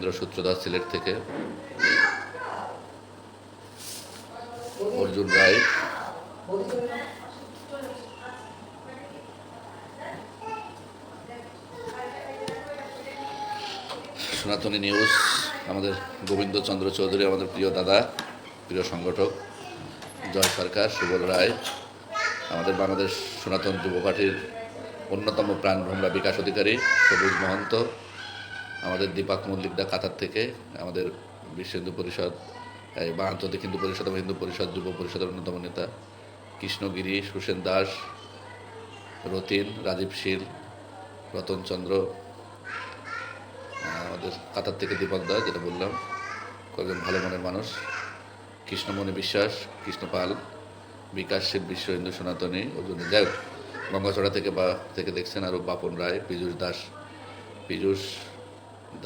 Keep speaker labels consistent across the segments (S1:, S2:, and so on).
S1: রবীন্দ্র সূত্রধর সিলেট থেকে। অর্জুন রায়। সনাতনী নিউজ, আমাদের গোবিন্দচন্দ্র চৌধুরী, আমাদের প্রিয় দাদা, প্রিয় সংগঠক, জয় সরকার, সুবল রায়, আমাদের বাংলাদেশ সনাতন যুব অন্যতম প্রাণভ্রমরা বিকাশ অধিকারী, সবুজ মহন্ত আমাদের দীপাক মল্লিকদা কাতার থেকে আমাদের বিশ্ব হিন্দু পরিষদ বা আন্তর্জাতিক হিন্দু পরিষদ এবং হিন্দু পরিষদ যুব পরিষদের অন্যতম নেতা কৃষ্ণগিরি সুসেন দাস রতিন রাজীব শীল রতনচন্দ্র আমাদের কাতার থেকে দীপক দা যেটা বললাম কয়েকজন ভালো মনের মানুষ কৃষ্ণমণি বিশ্বাস কৃষ্ণপাল বিকাশ শিব বিশ্ব হিন্দু সনাতনী অর্জুন যাই হোক, গঙ্গাচড়া থেকে বা থেকে দেখছেন আরও বাপন রায় পীযূষ দাস। পীযূষ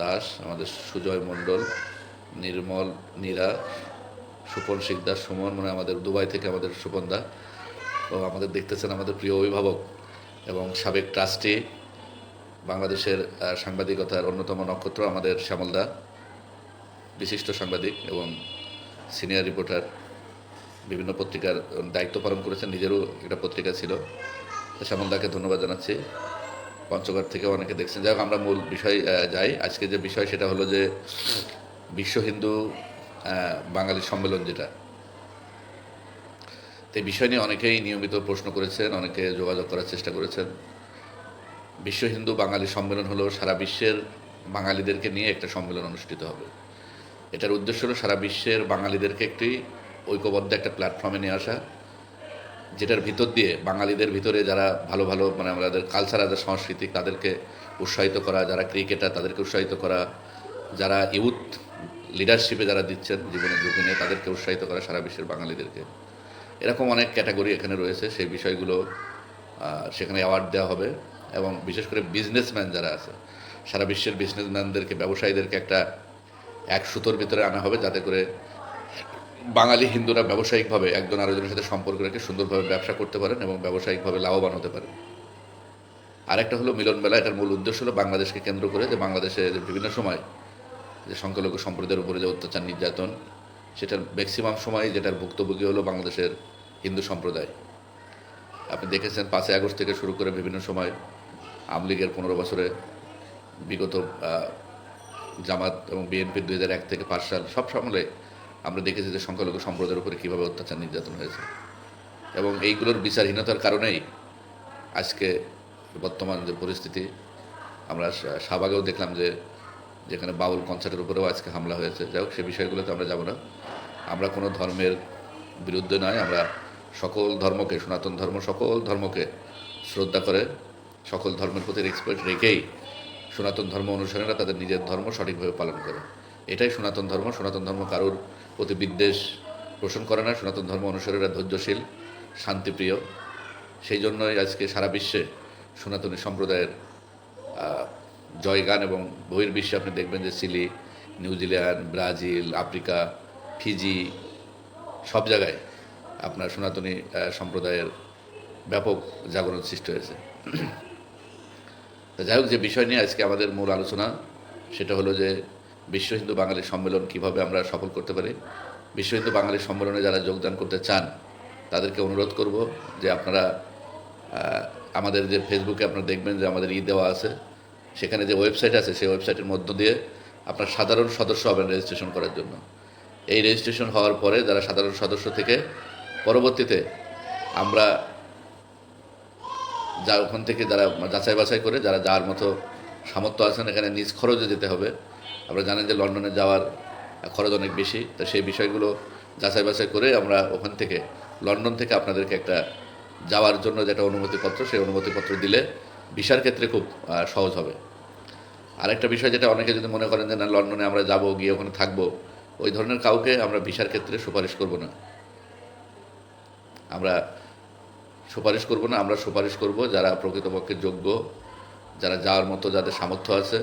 S1: দাস, আমাদের সুজয় মণ্ডল, নির্মল, নীরা, সুপন শিকদার সুমন মানে আমাদের দুবাই থেকে আমাদের সুপন দা। ও আমাদের দেখতেছেন আমাদের প্রিয় অভিভাবক এবং সাবেক ট্রাস্টি, বাংলাদেশের সাংবাদিকতার অন্যতম নক্ষত্র আমাদের শ্যামলদা বিশিষ্ট সাংবাদিক এবং সিনিয়র রিপোর্টার। বিভিন্ন পত্রিকার দায়িত্ব পালন করেছেন, নিজেরও একটা পত্রিকা ছিল। শ্যামলদাকে ধন্যবাদ জানাচ্ছি। পঞ্চগড় থেকে অনেকে দেখছেন। যাই আমরা মূল বিষয় যাই। আজকে যে বিষয় সেটা হলো যে বিশ্ব হিন্দু বাঙালি সম্মেলন যেটা, তো এই বিষয় নিয়ে অনেকেই নিয়মিত প্রশ্ন করেছেন, অনেকে যোগাযোগ করার চেষ্টা করেছেন। বিশ্ব হিন্দু, বাঙালি সম্মেলন হলো সারা বিশ্বের বাঙালিদেরকে নিয়ে একটা সম্মেলন অনুষ্ঠিত হবে। এটার উদ্দেশ্য হলো সারা বিশ্বের বাঙালিদেরকে একটি ঐক্যবদ্ধ একটা প্ল্যাটফর্মে নিয়ে আসা। যেটার ভিতর দিয়ে বাঙালিদের ভিতরে যারা ভালো ভালো মানে আমাদের কালচার যারা সাংস্কৃতিক তাদেরকে উৎসাহিত করা, যারা ক্রিকেটার তাদেরকে উৎসাহিত করা, যারা ইউথ লিডারশিপে যারা দিচ্ছেন জীবনের ঝুঁকি নিয়ে, তাদেরকে উৎসাহিত করা সারা বিশ্বের বাঙালিদেরকে। এরকম অনেক ক্যাটাগরি এখানে রয়েছে, সেই বিষয়গুলো সেখানে অ্যাওয়ার্ড দেওয়া হবে এবং বিশেষ করে বিজনেসম্যান যারা আছে, সারা বিশ্বের বিজনেসম্যানদেরকে ব্যবসায়ীদেরকে একটা এক সুতোর ভিতরে আনা হবে যাতে করে বাঙালি হিন্দুরা ব্যবসায়িকভাবে একজন আরেকজনের সাথে সম্পর্ক রেখে সুন্দরভাবে ব্যবসা করতে পারেন এবং ব্যবসায়িকভাবে লাভবান হতে পারেন। আরেকটা হলো মিলন মেলা, এটার মূল উদ্দেশ্য হলো বাংলাদেশকে কেন্দ্র করে যে বাংলাদেশে বিভিন্ন সময় যে সংখ্যালঘু সম্প্রদায়ের উপরে যে অত্যাচার, নির্যাতন, সেটার ম্যাক্সিমাম সময় যেটার ভুক্তভোগী হলো বাংলাদেশের হিন্দু সম্প্রদায়। আপনি দেখেছেন পাঁচই আগস্ট থেকে শুরু করে বিভিন্ন সময় আওয়ামী লীগের পনেরো বছরে বিগত জামাত এবং বিএনপির দুই হাজার এক থেকে পাঁচ সাল সব সমলে আমরা দেখেছি যে সংখ্যালঘু সম্প্রদায়ের উপরে কীভাবে অত্যাচার নির্যাতন হয়েছে। এবং এইগুলোর বিচারহীনতার কারণেই আজকে বর্তমান যে পরিস্থিতি, আমরা শাহবাগেও দেখলাম যে যেখানে বাউল কনসার্টের উপরেও আজকে হামলা হয়েছে। যাই হোক, সে বিষয়গুলোতে আমরা যাব না। আমরা কোনো ধর্মের বিরুদ্ধে নয়, আমরা সকল ধর্মকে, সনাতন ধর্ম সকল ধর্মকে শ্রদ্ধা করে, সকল ধর্মের প্রতি রেসপেক্ট রেখেই সনাতন ধর্ম অনুসারীরা তাদের নিজের ধর্ম সঠিকভাবে পালন করে। এটাই সনাতন ধর্ম সনাতন ধর্ম কারোর প্রতি বিদ্বেষ পোষণ করে না, সনাতন ধর্ম অনুসারীরা ধৈর্যশীল, শান্তিপ্রিয়। সেই জন্যই আজকে সারা বিশ্বে সনাতনী সম্প্রদায়ের জয়গান এবং বহির্বিশ্বে আপনি দেখবেন যে Chile New Zealand Brazil, Africa, Fiji, সব জায়গায় আপনার সনাতনী সম্প্রদায়ের ব্যাপক জাগরণ সৃষ্টি হয়েছে। যাই হোক, যে বিষয় নিয়ে আজকে আমাদের মূল আলোচনা, সেটা হলো যে বিশ্ব হিন্দু বাঙালি সম্মেলন কীভাবে আমরা সফল করতে পারি? বিশ্ব হিন্দু বাঙালি সম্মেলনে যারা যোগদান করতে চান, তাদেরকে অনুরোধ করব যে আপনারা আমাদের যে ফেসবুকে আপনারা দেখবেন যে আমাদের ই দেওয়া আছে, সেখানে যে ওয়েবসাইট আছে, সেই ওয়েবসাইটের মধ্য দিয়ে আপনার সাধারণ সদস্য হবেন রেজিস্ট্রেশন করার জন্য। এই রেজিস্ট্রেশন হওয়ার পরে যারা সাধারণ সদস্য থেকে, পরবর্তীতে আমরা যা ওখান থেকে যারা যাচাই বাছাই করে, যারা যার মতো সামর্থ্য আছেন, এখানে নিজ খরচে যেতে হবে। আপনারা জানেন যে লন্ডনে যাওয়ার খরচ অনেক বেশি, তো সেই বিষয়গুলো যাচাই বাছাই করে আমরা ওখান থেকে, লন্ডন থেকে আপনাদেরকে একটা যাওয়ার জন্য যেটা অনুমতিপত্র, সেই অনুমতিপত্র দিলে ভিসার ক্ষেত্রে খুব সহজ হবে। আরেকটা বিষয় যেটা অনেকে যদি মনে করেন যে না, লন্ডনে আমরা যাব, গিয়ে ওখানে থাকব, ওই ধরনের কাউকে আমরা ভিসার ক্ষেত্রে সুপারিশ করব না। আমরা সুপারিশ করব না, আমরা সুপারিশ করব যারা প্রকৃতপক্ষে যোগ্য, যারা যাওয়ার মতো যাদের সামর্থ্য আছে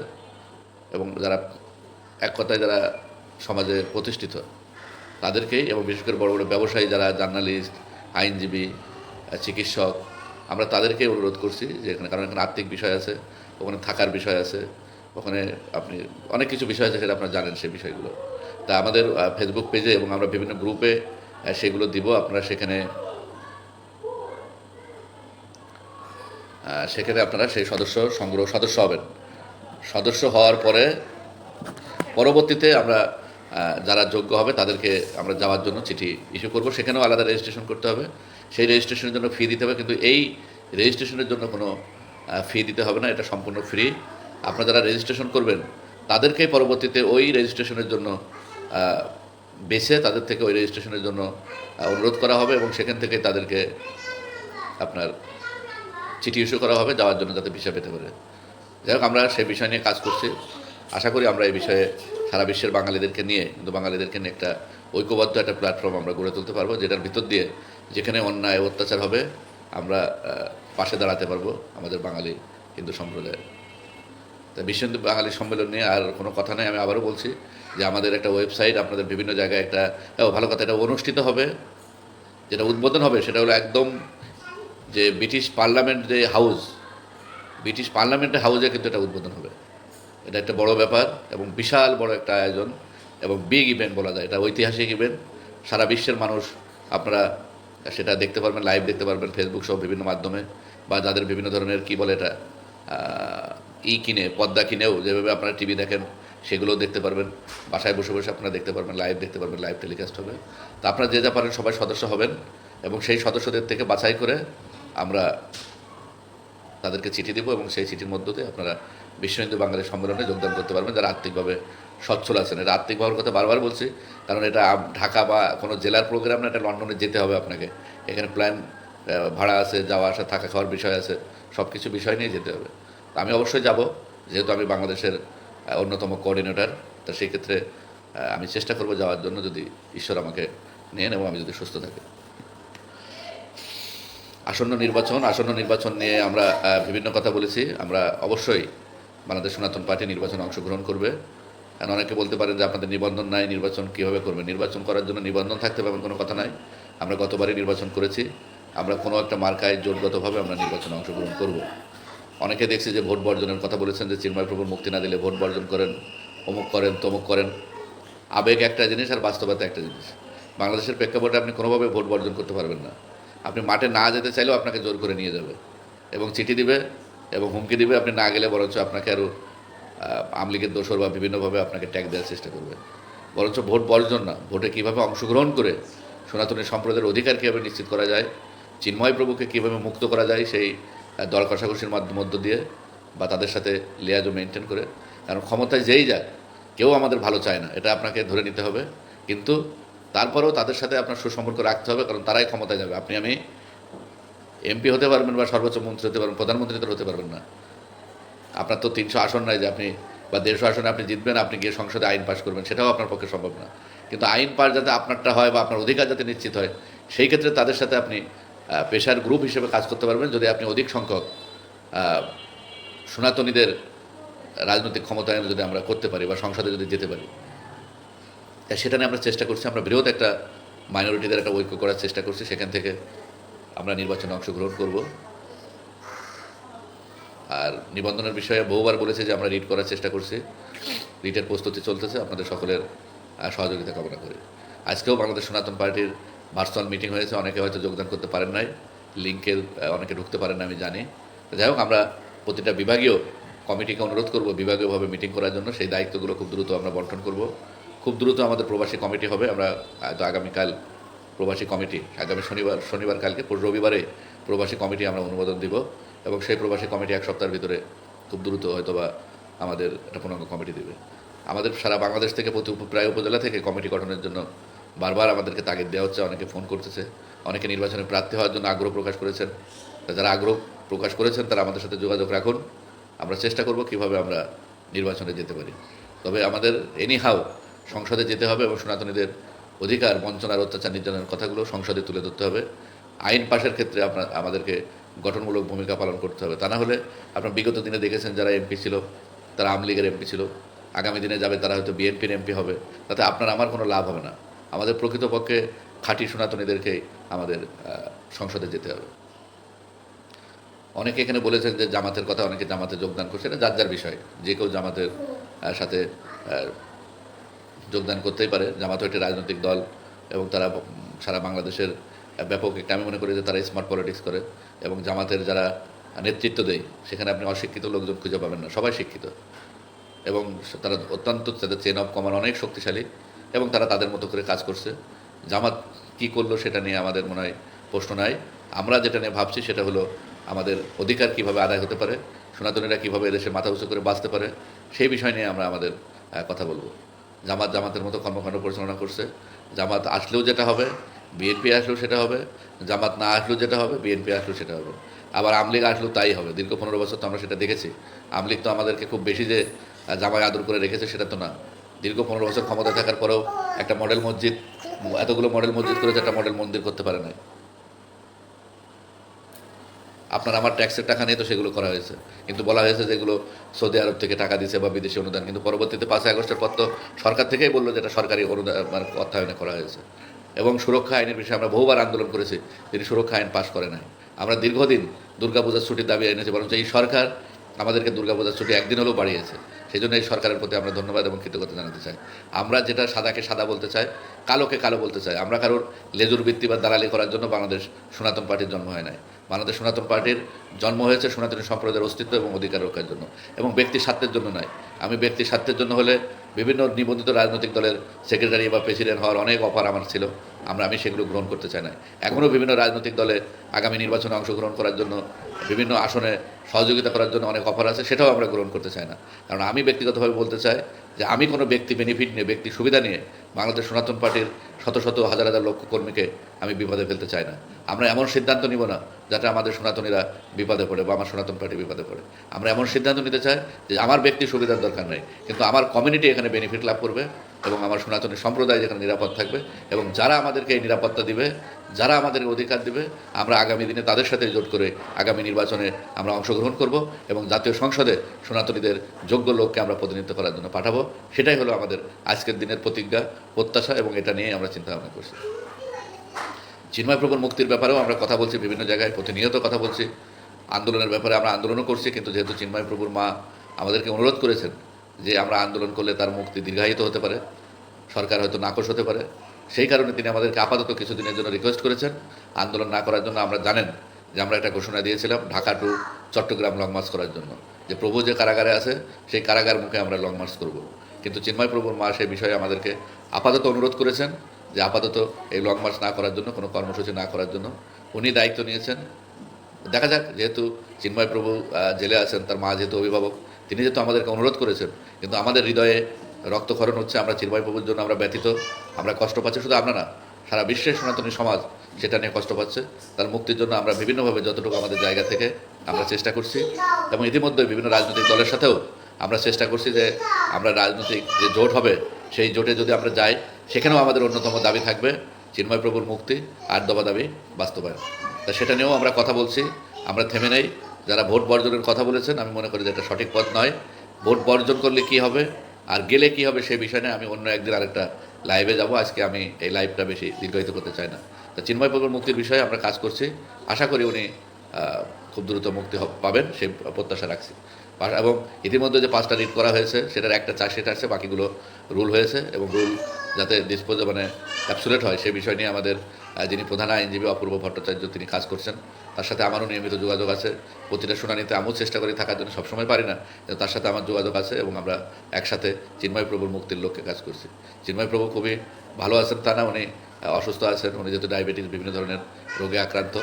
S1: এবং যারা এক কথায় যারা সমাজে প্রতিষ্ঠিত তাদেরকেই এবং বিশেষ করে বড় বড় ব্যবসায়ী যারা জার্নালিস্ট, আইনজীবী চিকিৎসক, আমরা তাদেরকেই অনুরোধ করছি যে এখানে, কারণ এখানে আর্থিক বিষয় আছে, ওখানে থাকার বিষয় আছে, ওখানে আপনি, অনেক কিছু বিষয় আছে সেটা আপনারা জানেন সেই বিষয়গুলো। তা আমাদের ফেসবুক পেজে এবং আমরা বিভিন্ন গ্রুপে সেগুলো দিব, আপনারা সেখানে সেখানে আপনারা সেই সদস্য সংগ্রহ, সদস্য হবেন। সদস্য হওয়ার পরে পরবর্তীতে আমরা যারা যোগ্য হবে তাদেরকে আমরা যাওয়ার জন্য চিঠি ইস্যু করব। সেখানেও আলাদা রেজিস্ট্রেশন করতে হবে। সেই রেজিস্ট্রেশনের জন্য ফি দিতে হবে, কিন্তু এই রেজিস্ট্রেশনের জন্য কোনো ফি দিতে হবে না। এটা সম্পূর্ণ ফ্রি আপনারা যারা রেজিস্ট্রেশন করবেন, তাদেরকেই পরবর্তীতে ওই রেজিস্ট্রেশনের জন্য বেছে তাদের থেকে ওই রেজিস্ট্রেশনের জন্য অনুরোধ করা হবে এবং সেখান থেকে তাদেরকে আপনার চিঠি ইস্যু করা হবে, যাওয়ার জন্য যাতে ভিসা পেতে পারে। যাই হোক, আমরা সেই বিষয় নিয়ে কাজ করছি। আশা করি আমরা এই বিষয়ে সারা বিশ্বের বাঙালিদেরকে নিয়ে কিন্তু বাঙালিদেরকে নিয়ে একটা ঐক্যবদ্ধ একটা প্ল্যাটফর্ম আমরা গড়ে তুলতে পারব, যেটার ভিতর দিয়ে যেখানে অন্যায়, অত্যাচার হবে, আমরা পাশে দাঁড়াতে পারব আমাদের বাঙালি হিন্দু সম্প্রদায়ের তা বিশ্ব হিন্দু বাঙালি সম্মেলন নিয়ে আর কোনো কথা নেই, আমি আবারও বলছি যে আমাদের একটা ওয়েবসাইট আপনাদের বিভিন্ন জায়গায় একটা ভালো কথা, এটা অনুষ্ঠিত হবে, যেটা উদ্বোধন হবে, সেটা হলো একদম যে ব্রিটিশ পার্লামেন্ট যে হাউস, ব্রিটিশ পার্লামেন্টের হাউসে কিন্তু এটা উদ্বোধন হবে। এটা একটা বড় ব্যাপার এবং বিশাল বড় একটা আয়োজন এবং বিগ ইভেন্ট বলা যায়। এটা ঐতিহাসিক ইভেন্ট। সারা বিশ্বের মানুষ আপনারা সেটা দেখতে পারবেন, লাইভ দেখতে পারবেন ফেসবুক সহ বিভিন্ন মাধ্যমে বা যাদের বিভিন্ন ধরনের কী বলে এটা ই কিনে, পদ্মা কিনেও যেভাবে আপনারা টিভি দেখেন সেগুলোও দেখতে পারবেন। বাসায় বসে বসে আপনারা দেখতে পারবেন, লাইভ দেখতে পারবেন, লাইভ টেলিকাস্ট হবে। তা আপনারা যে যা পারেন সবাই সদস্য হবেন এবং সেই সদস্যদের থেকে বাছাই করে আমরা তাদেরকে চিঠি দেবো এবং সেই চিঠির মধ্য দিয়ে আপনারা বিশ্ব হিন্দু বাঙালি সম্মেলনে যোগদান করতে পারবেন, যারা আর্থিকভাবে সচ্ছল আছেন। এটা আর্থিকভাবের কথা বারবার বলছি, কারণ এটা ঢাকা বা কোনো জেলার প্রোগ্রাম না, এটা লন্ডনে যেতে হবে আপনাকে। এখানে প্ল্যান ভাড়া আছে, যাওয়া আসা, থাকা খাওয়ার বিষয় আছে সব কিছু বিষয় নিয়ে যেতে হবে। আমি অবশ্যই যাব, যেহেতু আমি বাংলাদেশের অন্যতম কোঅর্ডিনেটর তো সেই ক্ষেত্রে আমি চেষ্টা করব যাওয়ার জন্য, যদি ঈশ্বর আমাকে নেন এবং আমি যদি সুস্থ থাকি। আসন্ন নির্বাচন আসন্ন নির্বাচন নিয়ে আমরা বিভিন্ন কথা বলেছি। আমরা অবশ্যই বাংলাদেশ সনাতন পার্টি নির্বাচনে অংশগ্রহণ করবে। কারণ অনেকে বলতে পারেন যে আপনাদের নিবন্ধন নাই, নির্বাচন কীভাবে করবে? নির্বাচন করার জন্য নিবন্ধন থাকতে পারবেন কোনো কথা নাই। আমরা গতবারই নির্বাচন করেছি। আমরা কোনো একটা মার্কায় জোটগতভাবে আমরা নির্বাচনে অংশগ্রহণ করব। অনেকে দেখছি যে ভোট বর্জনের কথা বলেছেন যে চিন্ময় প্রভুর মুক্তি না দিলে ভোট বর্জন করেন, অমুক করেন, তমুক করেন। আবেগ একটা জিনিস আর বাস্তবতা একটা জিনিস। বাংলাদেশের প্রেক্ষাপটে আপনি কোনোভাবে ভোট বর্জন করতে পারবেন না। আপনি মাঠে না যেতে চাইলেও আপনাকে জোর করে নিয়ে যাবে এবং চিঠি দিবে। এবং হুমকি দিবে, আপনি না গেলে বরঞ্চ আপনাকে আরও আমলিগের দোষর বা বিভিন্নভাবে আপনাকে ট্যাগ দেওয়ার চেষ্টা করবে। বরঞ্চ ভোট বর্জন না। ভোটে কীভাবে অংশগ্রহণ করে সনাতনী সম্প্রদায়ের অধিকার কীভাবে নিশ্চিত করা যায়, চিন্ময় প্রভুকে কীভাবে মুক্ত করা যায়, সেই দর কষাকষির মাধ্য- দিয়ে বা তাদের সাথে লিয়াজও মেনটেন করে। কারণ ক্ষমতায় যেই যায় কেউ আমাদের ভালো চায় না। এটা আপনাকে ধরে নিতে হবে। কিন্তু তারপরেও তাদের সাথে আপনার সুসম্পর্ক রাখতে হবে, কারণ তারাই ক্ষমতায় যাবে। আপনি, আমি এমপি হতে পারবেন বা সর্বোচ্চ মন্ত্রী হতে পারবেন, প্রধানমন্ত্রী তো হতে পারবেন না। আপনার তো তিনশো আসন নয় যে আপনি, বা দেড়শো আসনে আপনি জিতবেন, আপনি গিয়ে সংসদে আইন পাশ করবেন, সেটাও আপনার পক্ষে সম্ভব না। কিন্তু আইন পাশ যাতে আপনারটা হয় বা আপনার অধিকার যাতে নিশ্চিত হয়, সেই ক্ষেত্রে তাদের সাথে আপনি পেশার গ্রুপ হিসেবে কাজ করতে পারবেন। যদি আপনি অধিক সংখ্যক সনাতনীদের রাজনৈতিক ক্ষমতায়ন যদি আমরা করতে পারি বা সংসদে যদি যেতে পারি, তা সেটা নিয়ে আমরা চেষ্টা করছি। আমরা বৃহৎ একটা মাইনরিটিদের একটা ঐক্য করার চেষ্টা করছি সেখান থেকে। আমরা নির্বাচনে অংশগ্রহণ করব। আর নিবন্ধনের বিষয়ে বহুবার বলেছে যে আমরা রিট করার চেষ্টা করছি। রিটের প্রস্তুতি চলতেছে, আপনাদের সকলের সহযোগিতা কামনা করি। আজকেও বাংলাদেশ সনাতন পার্টির ভার্চুয়াল মিটিং হয়েছে, অনেকে হয়তো যোগদান করতে পারেন নাই লিঙ্কের অনেকে ঢুকতে পারেন না আমি জানি। যাই হোক, আমরা প্রতিটা বিভাগীয় কমিটিকে অনুরোধ করব বিভাগীয়ভাবে মিটিং করার জন্য, সেই দায়িত্বগুলো খুব দ্রুত আমরা বন্টন করব। খুব দ্রুত আমাদের প্রবাসী কমিটি হবে, আমরা হয়তো আগামীকাল প্রবাসী কমিটি, আগামী শনিবার শনিবার কালকে রবিবারে প্রবাসী কমিটি আমরা অনুমোদন দিব এবং সেই প্রবাসী কমিটি এক সপ্তাহের ভিতরে খুব দ্রুত হয়তো বা আমাদের একটা পূর্ণাঙ্গ কমিটি দেবে। আমাদের সারা বাংলাদেশ থেকে প্রতি প্রায় উপজেলা থেকে কমিটি গঠনের জন্য বারবার আমাদেরকে তাগিদ দেওয়া হচ্ছে, অনেকে ফোন করতেছে, অনেকে নির্বাচনে প্রার্থী হওয়ার জন্য আগ্রহ প্রকাশ করেছেন। যারা আগ্রহ প্রকাশ করেছেন, তারা আমাদের সাথে যোগাযোগ রাখুন। আমরা চেষ্টা করব কীভাবে আমরা নির্বাচনে যেতে পারি। তবে আমাদের এনি হাউ সংসদে যেতে হবে এবং সনাতনীদের অধিকার বঞ্চনার অত্যাচার নির্যাতনের কথাগুলো সংসদে তুলে ধরতে হবে। আইন পাশের ক্ষেত্রে আপনার, আমাদেরকে গঠনমূলক ভূমিকা পালন করতে হবে। তা না হলে আপনার বিগত দিনে দেখেছেন যারা এমপি ছিল, তারা আওয়ামী লীগের এমপি ছিল। আগামী দিনে যাবে তারা হয়তো বিএনপির এমপি হবে। তাতে আপনার আমার কোনো লাভ হবে না। আমাদের প্রকৃতপক্ষে খাঁটি সনাতনীদেরকেই আমাদের সংসদে যেতে হবে। অনেকে এখানে বলেছেন যে জামাতের কথা, অনেকে জামাতে যোগদান করছে। এটা যার যার বিষয়। যে কেউ জামাতের সাথে যোগদান করতেই পারে। জামাত একটি রাজনৈতিক দল এবং তারা সারা বাংলাদেশের ব্যাপক একটা, আমি মনে করি যে তারা স্মার্ট পলিটিক্স করে এবং জামাতের যারা নেতৃত্ব দেয়, সেখানে আপনি অশিক্ষিত লোকজন খুঁজে পাবেন না, সবাই শিক্ষিত। এবং তারা অত্যন্ত তাদের চেন অফ কমান্ড অনেক শক্তিশালী এবং তারা তাদের মতো করে কাজ করছে। জামাত কি করল সেটা নিয়ে আমাদের মনে হয় প্রশ্ন নাই। আমরা যেটা নিয়ে ভাবছি সেটা হলো আমাদের অধিকার কীভাবে আদায় হতে পারে, সনাতনীরা কীভাবে এদেশে মাথা উঁচু করে বাঁচতে পারে, সেই বিষয় নিয়ে আমরা আমাদের কথা বলব। জামাত জামাতের মতো কর্মকাণ্ড পরিচালনা করছে। জামাত আসলেও যেটা হবে, বিএনপি আসলেও সেটা হবে, জামাত না আসলেও যেটা হবে, বিএনপি আসলেও সেটা হবে। আবার আমলিগ আসলেও তাই হবে। দীর্ঘ পনেরো বছর তো আমরা সেটা দেখেছি। আমলিগ তো আমাদেরকে খুব বেশি যে জামাই আদর করে রেখেছে সেটা তো না। দীর্ঘ পনেরো বছর ক্ষমতায় থাকার পরেও একটা মডেল মসজিদ, এতগুলো মডেল মসজিদ করেছে, একটা মডেল মন্দির করতে পারে না আপনার আমার ট্যাক্সের টাকা নিয়ে তো সেগুলো করা হয়েছে। কিন্তু বলা হয়েছে যেগুলো সৌদি আরব থেকে টাকা দিয়েছে বা বিদেশি অনুদান। কিন্তু পরবর্তীতে পাঁচই আগস্টের পর তো সরকার থেকেই বলল যে এটা সরকারি অনুদান মানে অর্থায়নে করা হয়েছে। এবং সুরক্ষা আইনের বিষয়ে আমরা বহুবার আন্দোলন করেছি, তিনি সুরক্ষা আইন পাশ করে নাই। আমরা দীর্ঘদিন দুর্গাপূজার ছুটির দাবি এনেছি, বরঞ্চ এই সরকার আমাদেরকে দুর্গাপূজার ছুটি একদিন হলেও বাড়িয়েছে। সেই জন্য এই সরকারের প্রতি আমরা ধন্যবাদ এবং কৃতজ্ঞতা জানাতে চাই। আমরা যেটা সাদাকে সাদা বলতে চাই, কালোকে কালো বলতে চাই। আমরা কারোর লেজুর বৃত্তি বা দালালি করার জন্য বাংলাদেশ সনাতন পার্টির জন্ম হয় নাই। বাংলাদেশ সনাতন পার্টির জন্ম হয়েছে সনাতনী সম্প্রদায়ের অস্তিত্ব এবং অধিকার রক্ষার জন্য এবং ব্যক্তি স্বার্থের জন্য নয়। আমি ব্যক্তি স্বার্থের জন্য হলে বিভিন্ন নিবন্ধিত রাজনৈতিক দলের সেক্রেটারি বা প্রেসিডেন্ট হওয়ার অনেক অফার আমার ছিল। আমরা, আমি সেগুলো গ্রহণ করতে চাই না এখনও বিভিন্ন রাজনৈতিক দলে আগামী নির্বাচনে অংশগ্রহণ করার জন্য, বিভিন্ন আসনে সহযোগিতা করার জন্য অনেক অফার আছে, সেটাও আমরা গ্রহণ করতে চাই না। কারণ আমি ব্যক্তিগতভাবে বলতে চাই যে, আমি কোনো ব্যক্তি বেনিফিট নিয়ে, ব্যক্তি সুবিধা নিয়ে বাংলাদেশ সনাতন পার্টির শত শত হাজার হাজার লক্ষ কর্মীকে আমি বিপদে ফেলতে চাই না। আমরা এমন সিদ্ধান্ত নিব না যাতে আমাদের সনাতনীরা বিপদে পড়ে বা আমার সনাতন পার্টি বিপদে পড়ে। আমরা এমন সিদ্ধান্ত নিতে চাই যে, আমার ব্যক্তি সুবিধার দরকার নেই, কিন্তু আমার কমিউনিটি এখানে বেনিফিট লাভ করবে এবং আমার সনাতনী সম্প্রদায় যেখানে নিরাপদ থাকবে এবং যারা আমাদেরকে এই নিরাপত্তা দিবে, যারা আমাদের অধিকার দিবে, আমরা আগামী দিনে তাদের সাথে জোট করে আগামী নির্বাচনে আমরা অংশগ্রহণ করব এবং জাতীয় সংসদে সনাতনীদের যোগ্য লোককে আমরা প্রতিনিধিত্ব করার জন্য পাঠাবো। সেটাই হলো আমাদের আজকের দিনের প্রতিজ্ঞা, প্রত্যাশা এবং এটা নিয়ে আমরা চিন্তা ভাবনা করছি। চিন্ময় প্রভুর মুক্তির ব্যাপারেও আমরা কথা বলছি বিভিন্ন জায়গায়, প্রতিনিয়ত কথা বলছি। আন্দোলনের ব্যাপারে আমরা আন্দোলনও করছি, কিন্তু যেহেতু চিন্ময় প্রভুর মা আমাদেরকে অনুরোধ করেছেন যে আমরা আন্দোলন করলে তার মুক্তি দীর্ঘায়িত হতে পারে, সরকার হয়তো নাকশ হতে পারে। সেই কারণে তিনি আমাদেরকে আপাতত কিছুদিনের জন্য রিকোয়েস্ট করেছেন। আন্দোলন না করার জন্য আমরা জানেন যে আমরা একটা ঘোষণা দিয়েছিলাম Dhaka to Chattogram long march করার জন্য। যে প্রভু যে কারাগারে আছে, সেই কারাগার মুখে আমরা লং মার্চ করব। কিন্তু চিন্ময় প্রভুর মা সেই বিষয়ে আমাদেরকে আপাতত অনুরোধ করেছেন যে আপাতত এই লং মার্চ না করার জন্য, কোনো কর্মসূচি না করার জন্য। উনি দায়িত্ব নিয়েছেন। দেখা যাক, যেহেতু চিন্ময় প্রভু জেলে আছেন, তার মা যেহেতু অভিভাবক তিনি যেহেতু আমাদেরকে অনুরোধ করেছেন, কিন্তু আমাদের হৃদয়ে রক্তক্ষরণ হচ্ছে, আমরা চিন্ময় প্রভুর জন্য আমরা ব্যথিত, আমরা কষ্ট পাচ্ছি, শুধু আমরা না, সারা বিশ্বের সনাতনী সমাজ সেটা নিয়ে কষ্ট পাচ্ছে। তার মুক্তির জন্য আমরা বিভিন্নভাবে যতটুকু আমাদের জায়গা থেকে আমরা চেষ্টা করছি, এবং ইতিমধ্যে বিভিন্ন রাজনৈতিক দলের সাথেও আমরা চেষ্টা করছি যে আমরা রাজনৈতিক যে জোট হবে, সেই জোটে যদি আমরা যাই, সেখানেও আমাদের অন্যতম দাবি থাকবে, চিন্ময় প্রভুর মুক্তি আর দবা দাবি বাস্তবায়ন। তা সেটা নিয়েও আমরা কথা বলছি, আমরা থেমে নেই। যারা ভোট বর্জনের কথা বলেছেন, আমি মনে করি যে এটা সঠিক পথ নয়। ভোট বর্জন করলে কি হবে, আর গেলে কি হবে সেই বিষয় নিয়ে আমি অন্য একদিন আরেকটা লাইভে যাব। আজকে আমি এই লাইভটা বেশি দীর্ঘায়িত করতে চাই না। তা চিন্ময় প্রভুর মুক্তির বিষয়ে আমরা কাজ করছি। আশা করি উনি খুব দ্রুত মুক্তি পাবেন সেই প্রত্যাশা রাখছি। এবং ইতিমধ্যে যে পাঁচটা রিট করা হয়েছে, সেটার একটা চার্জশিট আসছে বাকিগুলো রুল হয়েছে এবং রুল যাতে ডিসপোজ মানে অ্যাবসুলেট হয় সেই বিষয় নিয়ে আমাদের যিনি প্রধান আইনজীবী অপূর্ব ভট্টাচার্য তিনি কাজ করছেন। তার সাথে আমারও নিয়মিত যোগাযোগ আছে। প্রতিটা শুনানিতে আমিও চেষ্টা করি থাকার জন্য, সবসময় পারি না। কিন্তু তার সাথে আমার যোগাযোগ আছে এবং আমরা একসাথে চিন্ময় প্রভুর মুক্তির লক্ষ্যে কাজ করছি। চিন্ময় প্রভু খুবই ভালো আছেন তা না, উনি অসুস্থ আছেন, উনি যেহেতু ডায়াবেটিস, বিভিন্ন ধরনের রোগে আক্রান্ত।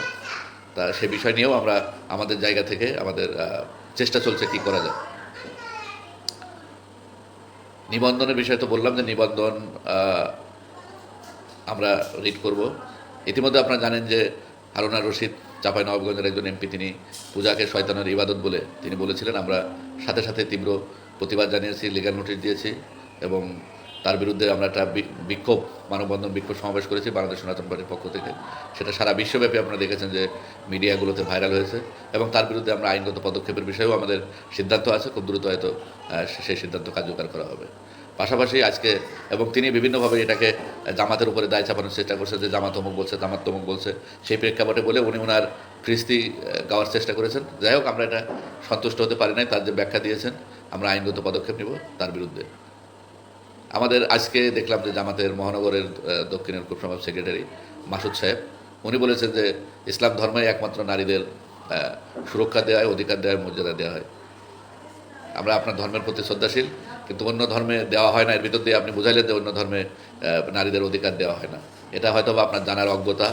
S1: তা সে বিষয় নিয়েও আমরা আমাদের জায়গা থেকে আমাদের চেষ্টা চলছে কি করা যায়। নিবন্ধনের বিষয়ে তো বললাম যে নিবন্ধন আমরা রিড করব। ইতিমধ্যে আপনারা জানেন যে হারুনা রশিদ চাপাই নবাবগঞ্জের একজন এমপি তিনি পূজাকে শয়তানের ইবাদত বলে তিনি বলেছিলেন, আমরা সাথে সাথে তীব্র প্রতিবাদ জানিয়েছি লিগাল নোটিশ দিয়েছি এবং তার বিরুদ্ধে আমরা একটা বিক্ষোভ, মানববন্ধন বিক্ষোভ সমাবেশ করেছি বাংলাদেশ সনাতন পার্টির পক্ষ থেকে। সেটা সারা বিশ্বব্যাপী আপনারা দেখেছেন যে মিডিয়াগুলোতে ভাইরাল হয়েছে এবং তার বিরুদ্ধে আমরা আইনগত পদক্ষেপের বিষয়েও আমাদের সিদ্ধান্ত আছে, খুব দ্রুত হয়তো সেই সিদ্ধান্ত কার্যকর করা হবে। পাশাপাশি আজকে, এবং তিনি বিভিন্নভাবে এটাকে জামাতের উপরে দায় চাপানোর চেষ্টা করছে, যে জামাত অমুক বলছে, জামাত তমুক বলছে, সেই প্রেক্ষাপটে বলে উনি ওনার খ্রিস্তি গাওয়ার চেষ্টা করেছেন। যাই হোক, আমরা এটা সন্তুষ্ট হতে পারি নাই, তার যে ব্যাখ্যা দিয়েছেন, আমরা আইনগত পদক্ষেপ নিব তার বিরুদ্ধে। আমাদের আজকে দেখলাম যে জামাতের মহানগরের দক্ষিণের কুপ্রভাব সেক্রেটারি মাসুদ সাহেব, উনি বলেছেন যে ইসলাম ধর্মে একমাত্র নারীদের সুরক্ষা দেওয়া হয় অধিকার দেওয়া হয় মর্যাদা দেওয়া হয়। আমরা আপনার ধর্মের প্রতি শ্রদ্ধাশীল। কিন্তু অন্য ধর্মে দেওয়া হয় না। এর ভিতর দিয়ে আপনি বুঝাইলেন যে অন্য ধর্মে নারীদের অধিকার দেওয়া হয় না। এটা হয়তো বা আপনার জানার অজ্ঞতা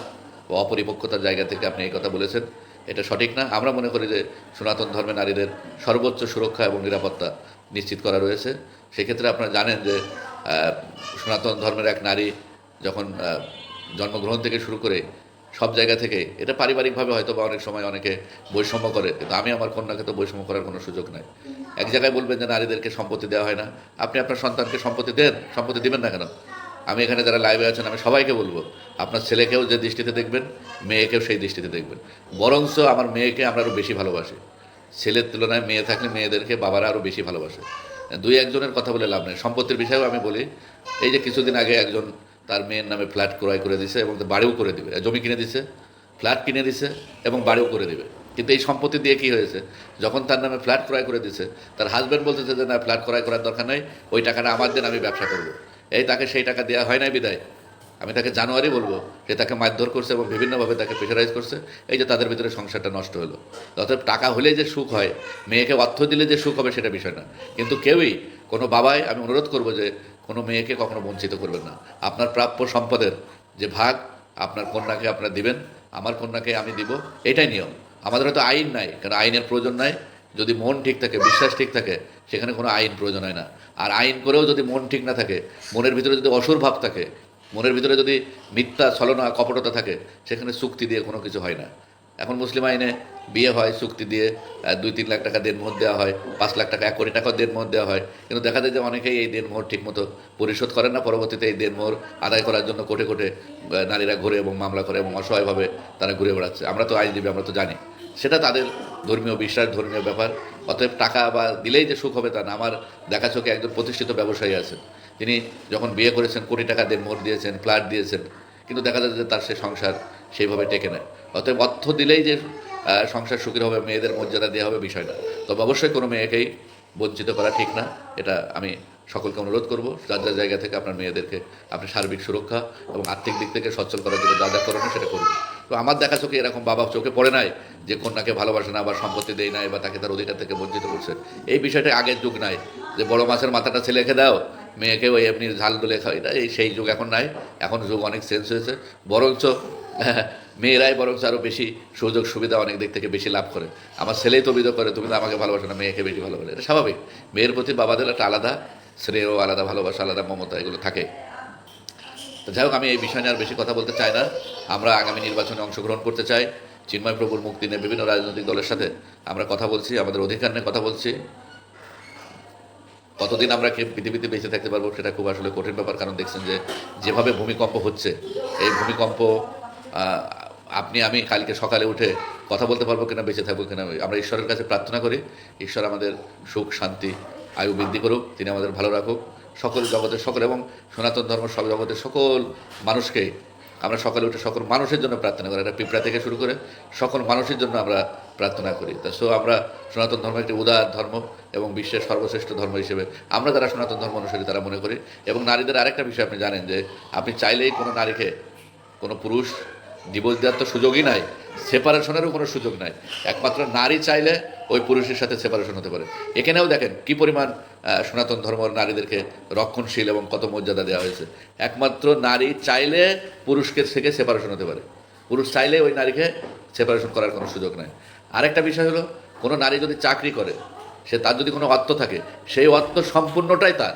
S1: বা অপরিপক্কতার জায়গা থেকে আপনি এই কথা বলেছেন। এটা সঠিক না। আমরা মনে করি যে সনাতন ধর্মে নারীদের সর্বোচ্চ সুরক্ষা এবং নিরাপত্তা নিশ্চিত করা রয়েছে। সেক্ষেত্রে আপনারা জানেন যে সনাতন ধর্মের এক নারী যখন জন্মগ্রহণ থেকে শুরু করে সব জায়গা থেকে। এটা পারিবারিকভাবে হয়তো বা অনেক সময় অনেকে বৈষম্য করে, কিন্তু আমি আমার কন্যাকে তো বৈষম্য করার কোনো সুযোগ নাই। এক জায়গায় বলবেন যে নারীদেরকে সম্পত্তি দেওয়া হয় না। আপনি আপনার সন্তানকে সম্পত্তি দেন, সম্পত্তি দিবেন না কেন? আমি এখানে যারা লাইভে আছেন, আমি সবাইকে বলব, আপনার ছেলেকেও যে দৃষ্টিতে দেখবেন, মেয়েকেও সেই দৃষ্টিতে দেখবেন। বরঞ্চ আমার মেয়েকে আমরা আরও বেশি ভালোবাসি। ছেলের তুলনায় মেয়ে থাকলে মেয়েদেরকে বাবারা আরও বেশি ভালোবাসে। দুই একজনের কথা বলে লাভ নেই। সম্পত্তির বিষয়েও আমি বলি, এই যে কিছুদিন আগে একজন তার মেয়ের নামে ফ্ল্যাট ক্রয় করে দিছে এবং বাড়িও করে দিবে। জমি কিনে দিছে, ফ্ল্যাট কিনে দিছে এবং বাড়িও করে দিবে। কিন্তু এই সম্পত্তি দিয়ে কি হয়েছে? যখন তার নামে ফ্ল্যাট ক্রয় করে দিছে, তার হাজব্যান্ড বলতেছে যে, না, ফ্ল্যাট ক্রয় করার দরকার নেই, ওই টাকাটা আমার দেন, আমি ব্যবসা করব। এই তাকে সেই টাকা দেওয়া হয় নাই বিদায়। আমি তাকে জানুয়ারি বলব যে তাকে মারধর করছে এবং বিভিন্নভাবে তাকে প্রেশারাইজ করছে। এই যে তাদের ভিতরে সংসারটা নষ্ট হলো। অতএব টাকা হলে যে সুখ হয়, মেয়েকে অর্থ দিলে যে সুখ হবে সেটা বিষয় না। কিন্তু কেউই কোনো বাবাই আমি অনুরোধ করব যে কোনো মেয়েকে কখনো বঞ্চিত করবেন না। আপনার প্রাপ্য সম্পদের যে ভাগ, আপনার কন্যাকে আপনারা দিবেন, আমার কন্যাকে আমি দিব, এটাই নিয়ম। আমাদের হয়তো আইন নাই, কারণ আইনের প্রয়োজন নাই। যদি মন ঠিক থাকে, বিশ্বাস ঠিক থাকে, সেখানে কোনো আইন প্রয়োজন হয় না। আর আইন করেও যদি মন ঠিক না থাকে, মনের ভিতরে যদি অসুর ভাব থাকে, মনের ভিতরে যদি মিথ্যা, ছলনা, কপটতা থাকে, সেখানে চুক্তি দিয়ে কোনো কিছু হয় না। এখন মুসলিম আইনে বিয়ে হয়, চুক্তি দিয়ে দুই তিন লাখ টাকা দেনমোহর দেওয়া হয়, পাঁচ লাখ টাকা, এক কোটি টাকা টাকাও দেনমোহর দেওয়া হয়। কিন্তু দেখা যায় যে অনেকেই এই দেনমোহর ঠিকমতো পরিশোধ করেন না। পরবর্তীতে এই দেনমোহর আদায় করার জন্য কোটে কোটে নারীরা ঘুরে এবং মামলা করে এবং অসহায়ভাবে তারা ঘুরে বেড়াচ্ছে। আমরা তো আইনজীবী, আমরা তো জানি। সেটা তাদের ধর্মীয় বিশ্বাস, ধর্মীয় ব্যাপার। অতএব টাকা বা দিলেই যে সুখ হবে তা না। আমার দেখা চোখে একজন প্রতিষ্ঠিত ব্যবসায়ী আছেন। তিনি যখন বিয়ে করেছেন, কোটি টাকা দেনমোহর দিয়েছেন, ফ্ল্যাট দিয়েছেন, কিন্তু দেখা যায় যে তার সে সংসার সেইভাবে টেকে নেয় অতএব অর্থ দিলেই যে সংসার সুখীর হবে, মেয়েদের মর্যাদা দেওয়া হবে বিষয় না তবে অবশ্যই কোনো মেয়েকেই বঞ্চিত করা ঠিক না। এটা আমি সকলকে অনুরোধ করব। যার যার জায়গা থেকে আপনার মেয়েদেরকে আপনি সার্বিক সুরক্ষা এবং আর্থিক দিক থেকে সচ্ছল করার জন্য যা যা করণীয় সেটা করুন। তো আমার দেখা চোখে এরকম বাবা চোখে পড়ে নাই যে কন্যাকে ভালোবাসে না বা সম্পত্তি দেয় নাই বা তাকে তার অধিকার থেকে বঞ্চিত করছে। এই বিষয়টা আগের যুগ নাই। যে বড় মাছের মাথাটা ছেলেকে দাও মেয়েকে ওই এমনি ঝাল দলে খাও, এটা এই সেই যুগ এখন নাই। এখন যুগ অনেক চেঞ্জ হয়েছে। বরঞ্চ মেয়েরাই বরঞ্চ আরও বেশি সুযোগ সুবিধা অনেক দিক থেকে বেশি লাভ করে। আমার ছেলেই তো অভিযোগ করে, তুমি তো আমাকে ভালোবাসো না, মেয়েকে বেশি ভালোবাসে। এটা স্বাভাবিক। মেয়ের প্রতি বাবাদের একটা আলাদা শ্রেয়, আলাদা ভালোবাসা, আলাদা মমতা, এগুলো থাকে। তো যাই হোক, আমি এই বিষয় নিয়ে আর বেশি কথা বলতে চাই না। আমরা আগামী নির্বাচনে অংশগ্রহণ করতে চাই। চিন্ময় প্রভুর মুক্তি নিয়ে বিভিন্ন রাজনৈতিক দলের সাথে আমরা কথা বলছি, আমাদের অধিকার নিয়ে কথা বলছি। কতদিন আমরা পৃথিবীতে বেঁচে থাকতে পারব সেটা খুব আসলে কঠিন ব্যাপার, কারণ দেখছেন যে যেভাবে ভূমিকম্প হচ্ছে, এই ভূমিকম্প আপনি, আমি কালকে সকালে উঠে কথা বলতে পারব কিনা, বেঁচে থাকব কিনা আমরা ঈশ্বরের কাছে প্রার্থনা করি, ঈশ্বর আমাদের সুখ, শান্তি, আয়ু বৃদ্ধি করুক, তিনি আমাদের ভালো রাখুক। সকল জগতের সকল এবং সনাতন ধর্ম সব জগতের সকল মানুষকে আমরা সকালে উঠে সকল মানুষের জন্য প্রার্থনা করি। একটা পিঁপড়া থেকে শুরু করে সকল মানুষের জন্য আমরা প্রার্থনা করি। তা সো আমরা সনাতন ধর্ম একটি উদার ধর্ম এবং বিশ্বের সর্বশ্রেষ্ঠ ধর্ম হিসেবে আমরা যারা সনাতন ধর্ম অনুসারী তারা মনে করি। এবং নারীদের আরেকটা বিষয় আপনি জানেন যে, আপনি চাইলেই কোনো নারীকে কোনো পুরুষ ডিভোর্স দেওয়ার তো সুযোগই নাই সেপারেশনেরও কোনো সুযোগ নাই। একমাত্র নারী চাইলে ওই পুরুষের সাথে সেপারেশন হতে পারে। এখানেও দেখেন কি পরিমাণ সনাতন ধর্ম নারীদেরকে রক্ষণশীল এবং কত মর্যাদা দেওয়া হয়েছে। একমাত্র নারী চাইলে পুরুষকে থেকে সেপারেশন হতে পারে। পুরুষ চাইলে ওই নারীকে সেপারেশন করার কোনো সুযোগ নাই। আরেকটা বিষয় হলো, কোনো নারী যদি চাকরি করে, সে তার যদি কোনো অর্থ থাকে, সেই অর্থ সম্পূর্ণটাই তার।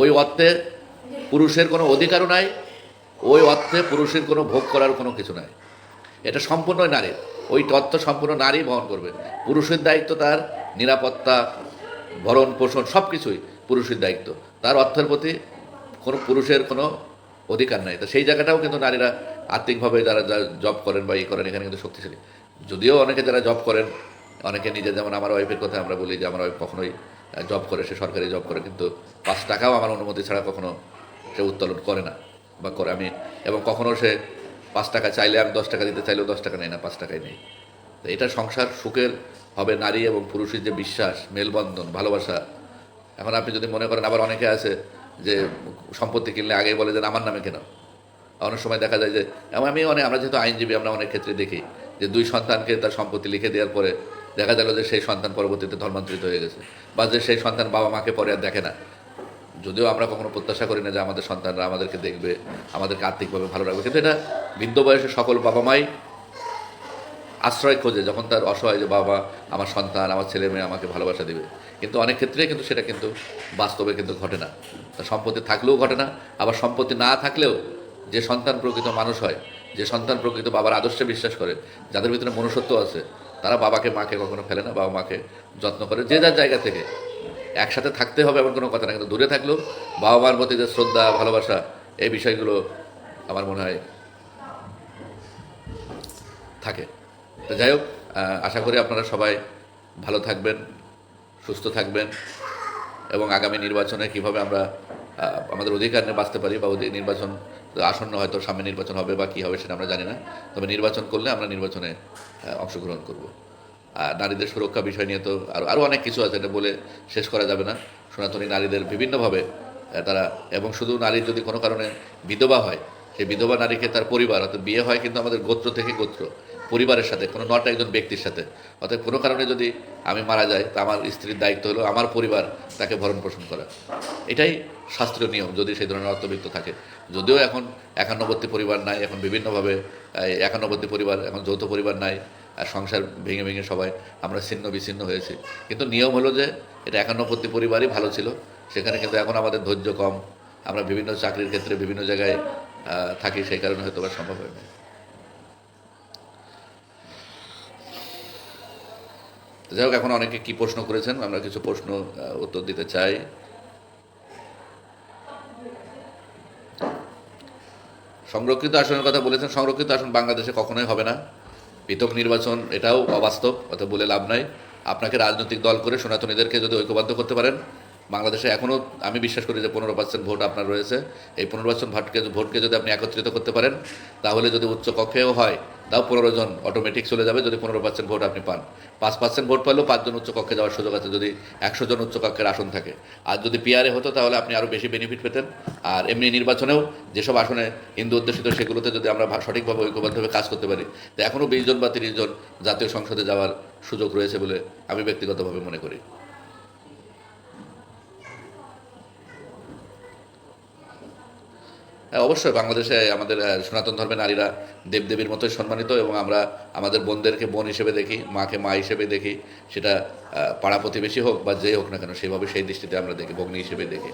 S1: ওই অর্থে পুরুষের কোনো অধিকারও নাই ওই অর্থে পুরুষের কোনো ভোগ করার কোনো কিছু নাই। এটা সম্পূর্ণ নারীর। ওই তত্ত্ব সম্পূর্ণ নারী বহন করবে। পুরুষের দায়িত্ব তার, নিরাপত্তা, ভরণ, পোষণ সব কিছুই পুরুষের দায়িত্ব। তার অর্থের প্রতি কোনো পুরুষের কোনো অধিকার নাই। তো সেই জায়গাটাও কিন্তু নারীরা আর্থিকভাবে যারা যা জব করেন বা ই করেন, এখানে কিন্তু শক্তিশালী। যদিও অনেকে যারা জব করেন, অনেকে নিজে যেমন আমার ওয়াইফের কথা আমরা বলি যে আমার ওয়াইফ কখনোই জব করে, সে সরকারি জব করে, কিন্তু পাঁচ টাকাও আমার অনুমতি ছাড়া কখনো সে উত্তোলন করে না। বা করে আমি। এবং কখনো সে পাঁচ টাকা চাইলে আমি দশ টাকা দিতে চাইলেও দশ টাকা নেই না, পাঁচ টাকাই নেই। তো এটা সংসার সুখের হবে নারী এবং পুরুষের যে বিশ্বাস, মেলবন্ধন, ভালোবাসা। এখন আপনি যদি মনে করেন, আবার অনেকে আছে যে সম্পত্তি কিনলে আগেই বলে যে আমার নামে কেন অনেক সময় দেখা যায় যে, আমি অনেক, আমরা যেহেতু আইনজীবী, আমরা অনেক ক্ষেত্রে দেখি যে দুই সন্তানকে তার সম্পত্তি লিখে দেওয়ার পরে দেখা গেল যে সেই সন্তান পরবর্তীতে ধর্মান্তরিত হয়ে গেছে। বা যে সেই সন্তান বাবা মাকে পরে আর দেখে না। যদিও আমরা কখনো প্রত্যাশা করি না যে আমাদের সন্তানরা আমাদেরকে দেখবে, আমাদেরকে আর্থিকভাবে ভালো রাখবে। কিন্তু এটা বৃদ্ধ বয়সে সকল বাবা মাই আশ্রয় খোঁজে, যখন তার অসহায় যে বাবা, আমার সন্তান, আমার ছেলে মেয়ে আমাকে ভালোবাসা দেবে। কিন্তু অনেক ক্ষেত্রে কিন্তু সেটা কিন্তু বাস্তবে কিন্তু ঘটে না। তার সম্পত্তি থাকলেও ঘটে না, আবার সম্পত্তি না থাকলেও যে সন্তান প্রকৃত মানুষ হয়, যে সন্তান প্রকৃত বাবার আদর্শে বিশ্বাস করে, যাদের ভিতরে মনুষ্যত্ব আছে, তারা বাবাকে, মাকে কখনো ফেলে না বাবা মাকে যত্ন করে। যে যার জায়গা থেকে একসাথে থাকতে হবে এমন কোনো কথা না, কিন্তু দূরে থাকলেও বাবা মার প্রতি যে শ্রদ্ধা, ভালোবাসা, এই বিষয়গুলো আমার মনে হয় থাকে। তো যাই হোক আশা করি আপনারা সবাই ভালো থাকবেন, সুস্থ থাকবেন এবং আগামী নির্বাচনে কীভাবে আমরা আমাদের অধিকার নিয়ে বাঁচতে পারি বা নির্বাচন, আসন্ন হয়তো সামনে নির্বাচন হবে বা কী হবে সেটা আমরা জানি না। তবে নির্বাচন করলে আমরা নির্বাচনে অংশগ্রহণ করব। নারীদের সুরক্ষা বিষয় নিয়ে তো আরও আরও অনেক কিছু আছে, এটা বলে শেষ করা যাবে না। সনাতনী নারীদের বিভিন্নভাবে তারা এবং শুধু নারীর যদি কোনো কারণে বিধবা হয়, সেই বিধবা নারীকে তার পরিবার, অর্থাৎ বিয়ে হয় কিন্তু আমাদের গোত্র থেকে গোত্র, পরিবারের সাথে, কোনো নট একজন ব্যক্তির সাথে। অর্থাৎ কোনো কারণে যদি আমি মারা যাই, তা আমার স্ত্রীর দায়িত্ব হলো আমার পরিবার তাকে ভরণ পোষণ করা। এটাই শাস্ত্রীয় নিয়ম, যদি সেই ধরনের অর্থবিত্ত থাকে। যদিও এখন একান্নবর্তী পরিবার নাই, এখন বিভিন্নভাবে একান্নবর্তী পরিবার, এখন যৌথ পরিবার নাই আর সংসার ভেঙে ভেঙে সবাই আমরা ছিন্ন বিচ্ছিন্ন হয়েছি। কিন্তু নিয়ম হলো যে এটা একান্নবর্তী পরিবারই ভালো ছিল। সেখানে কিন্তু এখন আমাদের ধৈর্য কম। আমরা বিভিন্ন চাকরির ক্ষেত্রে বিভিন্ন জায়গায় থাকি, সেই কারণে হয়তো বা সম্ভব হয় যাই হোক, এখন অনেকে কি প্রশ্ন করেছেন? আমরা কিছু প্রশ্ন উত্তর দিতে চাই। সংরক্ষিত আসনের কথা বলেছেন। সংরক্ষিত আসন বাংলাদেশে কখনোই হবে না। পৃথক নির্বাচন এটাও অবাস্তব, অত বলে লাভ নাই। আপনাকে রাজনৈতিক দল করে সনাতনীদেরকে যদি ঐক্যবদ্ধ করতে পারেন বাংলাদেশে এখনও আমি বিশ্বাস করি যে পনেরো পার্সেন্ট ভোট আপনার রয়েছে। এই পনেরো পার্সেন্ট ভোটকে ভোটকে যদি আপনি একত্রিত করতে পারেন, তাহলে যদি উচ্চ কক্ষেও হয়, তাও পনেরো জন অটোমেটিক চলে যাবে যদি পনেরো পার্সেন্ট ভোট আপনি পান। পাঁচ পার্সেন্ট ভোট পেলেও পাঁচজন উচ্চ কক্ষে যাওয়ার সুযোগ আছে যদি একশো জন উচ্চ কক্ষের আসন থাকে। আর যদি পিআরএ হতো, তাহলে আপনি আরও বেশি বেনিফিট পেতেন। আর এমনি নির্বাচনেও যেসব আসনে হিন্দু অধ্যুষিত, সেগুলোতে যদি আমরা সঠিকভাবে, ঐক্যবদ্ধভাবে কাজ করতে পারি, তো এখনও বিশ জন বা তিরিশ জন জাতীয় সংসদে যাওয়ার সুযোগ রয়েছে বলে আমি ব্যক্তিগতভাবে মনে করি। অবশ্যই বাংলাদেশে আমাদের সনাতন ধর্মের নারীরা দেবদেবীর মতোই সম্মানিত এবং আমরা আমাদের বোনদেরকে বোন হিসেবে দেখি, মাকে মা হিসেবে দেখি, সেটা পাড়া প্রতিবেশী হোক বা যেই হোক না কেন, সেভাবে সেই দৃষ্টিতে আমরা দেখি, ভগ্নী হিসেবে দেখি।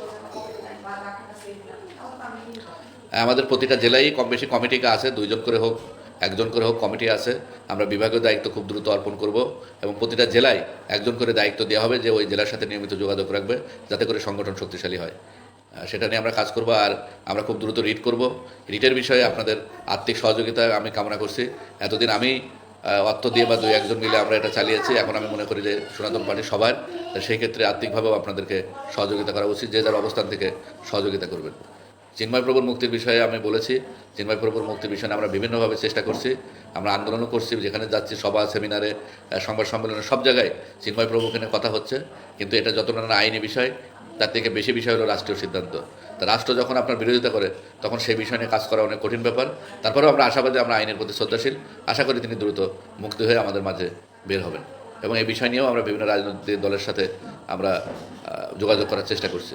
S1: আমাদের প্রতিটা জেলায় কম বেশি কমিটি আছে, দুইজন করে হোক, একজন করে হোক, কমিটি আছে। আমরা বিভাগীয় দায়িত্ব খুব দ্রুত অর্পণ করব এবং প্রতিটা জেলায় একজন করে দায়িত্ব দেওয়া হবে যে ওই জেলার সাথে নিয়মিত যোগাযোগ রাখবে, যাতে করে সংগঠন শক্তিশালী হয়। সেটা নিয়ে আমরা কাজ করব আর আমরা খুব দ্রুত রিড করব। রিটের বিষয়ে আপনাদের আর্থিক সহযোগিতা আমি কামনা করছি। এতদিন আমি অর্থ দিয়ে বা দুই একজন মিলে আমরা এটা চালিয়েছি, এখন আমি মনে করি যে সনাতন পার্টি সবার। সেই ক্ষেত্রে আর্থিকভাবেও আপনাদেরকে সহযোগিতা করা উচিত, যে যার অবস্থান থেকে সহযোগিতা করবেন। চিন্ময় প্রভুর মুক্তির বিষয়ে আমি বলেছি, চিন্ময় প্রভুর মুক্তির বিষয়ে আমরা বিভিন্নভাবে চেষ্টা করছি, আমরা আন্দোলনও করছি, যেখানে যাচ্ছি সভা, সেমিনারে সংবাদ সম্মেলনে, সব জায়গায় চিন্ময় প্রভুকে নিয়ে কথা হচ্ছে। কিন্তু এটা যতটা না আইনি বিষয় তার থেকে বেশি বিষয় হলো রাষ্ট্রীয় সিদ্ধান্ত। তা রাষ্ট্র যখন আপনার বিরোধিতা করে, তখন সেই বিষয় নিয়ে কাজ করা অনেক কঠিন ব্যাপার। তারপরেও আমরা আশাবাদী, আমরা আইনের প্রতি শ্রদ্ধাশীল। আশা করি তিনি দ্রুত মুক্তি হয়ে আমাদের মাঝে বের হবেন। এবং এই বিষয় নিয়েও আমরা বিভিন্ন রাজনৈতিক দলের সাথে আমরা যোগাযোগ করার চেষ্টা করছি।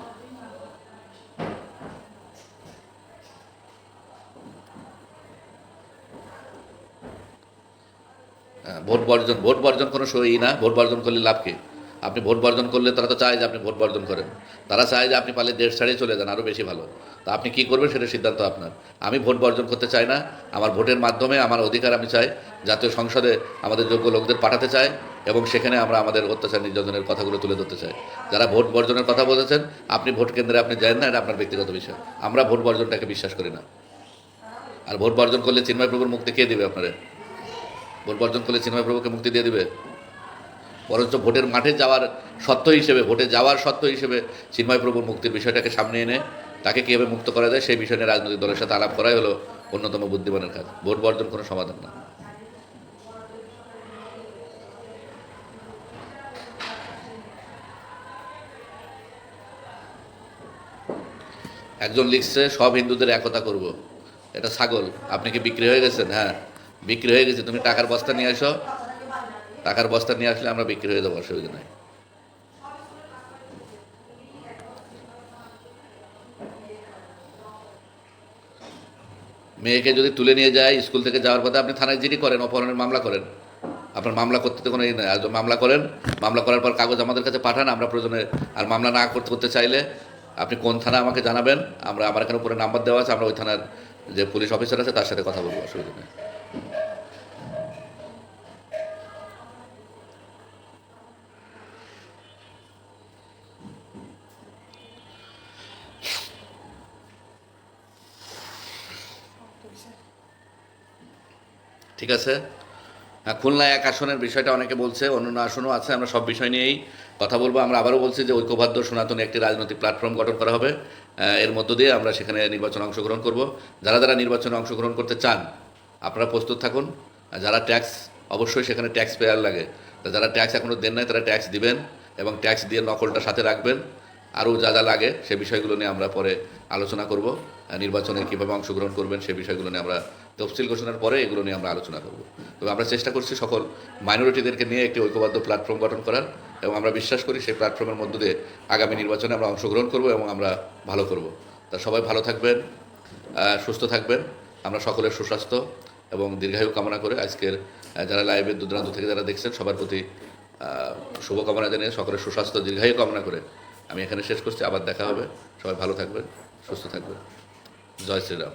S1: ভোট বর্জন ভোট বর্জন কোনো সই না। ভোট বর্জন করলে লাভ কি? আপনি ভোট বর্জন করলে তারা তো চায় যে আপনি ভোট বর্জন করেন। তারা চায় যে আপনি পারলে দেশ ছাড়িয়ে চলে যান আরও বেশি ভালো। তা আপনি কি করবেন সেটা সিদ্ধান্ত আপনার। আমি ভোট বর্জন করতে চাই না, আমার ভোটের মাধ্যমে আমার অধিকার আমি চাই, জাতীয় সংসদে আমাদের যোগ্য লোকদের পাঠাতে চাই, এবং সেখানে আমরা আমাদের অত্যাচার নির্যাতনের কথাগুলো তুলে ধরতে চাই। যারা ভোট বর্জনের কথা বলেছেন, আপনি ভোট কেন্দ্রে আপনি যান না, এটা আপনার ব্যক্তিগত বিষয়। আমরা ভোট বর্জনটাকে বিশ্বাস করি না। আর ভোট বর্জন করলে চিন্ময় প্রভুর মুক্তি কে দেবে আপনারা? ভোট বর্জন করলে চিন্ময় প্রভুকে মুক্তি দিয়ে দিবে? বরঞ্চ ভোটের মাঠে যাওয়ার সত্য হিসেবে, ভোটে যাওয়ার সত্য হিসেবে চিন্ময় প্রভুর মুক্তির বিষয়টাকে সামনে এনে তাকে কীভাবে মুক্ত করা যায় সেই বিষয় নিয়ে রাজনৈতিক দলের সাথে আলাপ করাই হলো অন্যতম বুদ্ধিমানের কাজ। ভোট বর্জন কোনো সমাধান না। একজন লিখছে, সব হিন্দুদের একতা করব। এটা ছাগল। আপনি কি বিক্রি হয়ে গেছেন? হ্যাঁ বিক্রি হয়ে গেছে। তুমি টাকার বস্তা নিয়ে আসো টাকার বস্তা নিয়ে আসলে আমরা বিক্রি হয়ে যাব, অসুবিধা নাই। মেয়েকে যদি তুলে নিয়ে যায় স্কুল থেকে যাওয়ার পথে, আপনি থানায় জিডি করেন, অপহরণের মামলা করেন, আপনার মামলা করতে তো কোনো ই নেই। আর মামলা করেন, মামলা করার পর কাগজ আমাদের কাছে পাঠান, আমরা প্রয়োজনে আর মামলা না করতে করতে চাইলে আপনি কোন থানা আমাকে জানাবেন, আমরা আমার এখানে উপরে নাম্বার দেওয়া আছে, আমরা ওই থানার যে পুলিশ অফিসার আছে, তার সাথে কথা বলব, অসুবিধা নেই। ঠিক আছে? হ্যাঁ খুলনা এক আসনের বিষয়টা অনেকে বলছে অন্যান্য আসনও আছে, আমরা সব বিষয় নিয়েই কথা বলব। আমরা আবারও বলছি যে ঐক্যবদ্ধ সনাতনী একটি রাজনৈতিক প্ল্যাটফর্ম গঠন করা হবে। এর মধ্য দিয়ে আমরা সেখানে নির্বাচনে অংশগ্রহণ করব। যারা যারা নির্বাচনে অংশগ্রহণ করতে চান, আপনারা প্রস্তুত থাকুন। যারা ট্যাক্স অবশ্যই সেখানে ট্যাক্স পেয়ার লাগে। যারা ট্যাক্স এখনও দেন নাই, তারা ট্যাক্স দিবেন এবং ট্যাক্স দিয়ে নকলটা সাথে রাখবেন। আরও যা যা লাগে সে বিষয়গুলো নিয়ে আমরা পরে আলোচনা করব। নির্বাচনে কীভাবে অংশগ্রহণ করবেন সে বিষয়গুলো নিয়ে আমরা তফসিল ঘোষণার পরে এগুলো নিয়ে আমরা আলোচনা করব। তবে আমরা চেষ্টা করছি সকল মাইনরিটিদেরকে নিয়ে একটি ঐক্যবদ্ধ প্ল্যাটফর্ম গঠন করার এবং আমরা বিশ্বাস করি সেই প্ল্যাটফর্মের মধ্য দিয়ে আগামী নির্বাচনে আমরা অংশগ্রহণ করব এবং আমরা ভালো করব। তা সবাই ভালো থাকবেন সুস্থ থাকবেন। আমরা সকলের সুস্বাস্থ্য এবং দীর্ঘায়ু কামনা করে আজকের যারা লাইভের দূরান্ত থেকে যারা দেখছেন, সবার প্রতি শুভকামনা জানিয়ে সকলের সুস্বাস্থ্য, দীর্ঘায়ু কামনা করে আমি এখানে শেষ করছি। আবার দেখা হবে। সবাই ভালো থাকবেন, সুস্থ থাকবেন। জয় শ্রীরাম।